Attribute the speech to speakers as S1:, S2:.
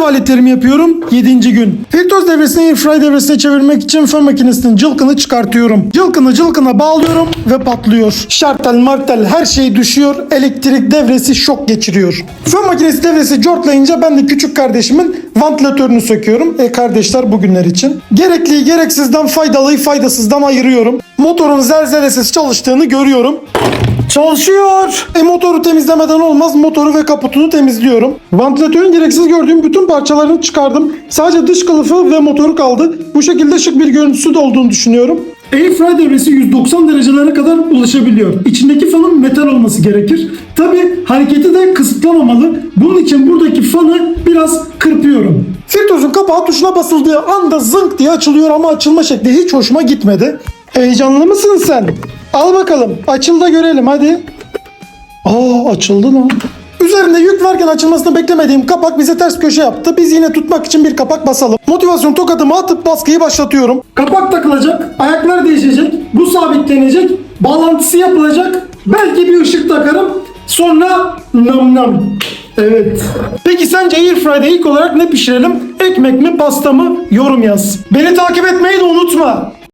S1: Görev aletlerimi yapıyorum. 7. gün. Fritöz devresini airfry devresine çevirmek için fön makinesinin cılkını çıkartıyorum. Cılkını cılkına bağlıyorum ve patlıyor. Şartel martel her şey düşüyor. Elektrik devresi şok geçiriyor. Fön makinesi devresi cortlayınca ben de küçük kardeşimin vantilatörünü söküyorum. E kardeşler bugünler için. Gerekliyi gereksizden faydalıyı faydasızdan ayırıyorum. Motorun zelzelesiz çalıştığını görüyorum. Çalışıyor. E motoru temizlemeden olmaz. Motoru ve kaputunu temizliyorum. Vantilatörün gereksiz gördüğüm bütün parçalarını çıkardım. Sadece dış kılıfı ve motoru kaldı. Bu şekilde şık bir görüntüsü de olduğunu düşünüyorum. Airfry devresi 190 derecelere kadar ulaşabiliyor. İçindeki fanın metal olması gerekir. Tabi hareketi de kısıtlamamalı. Bunun için buradaki fanı biraz kırpıyorum. Firtoz'un kapağı tuşuna basıldığı anda zınk diye açılıyor ama açılma şekli hiç hoşuma gitmedi. Heyecanlı mısın sen? Al bakalım. Açıl da görelim hadi. Aa açıldı lan. Üzerinde yük varken açılmasını beklemediğim kapak bize ters köşe yaptı. Biz yine tutmak için bir kapak basalım. Motivasyon tokadımı atıp baskıyı başlatıyorum. Kapak takılacak, ayaklar değişecek, bu sabitlenecek, bağlantısı yapılacak. Belki bir ışık takarım. Sonra nam nam. Evet. Peki sence Airfry'de ilk olarak ne pişirelim? Ekmek mi, pasta mı? Yorum yaz. Beni takip etmeyi de unutma.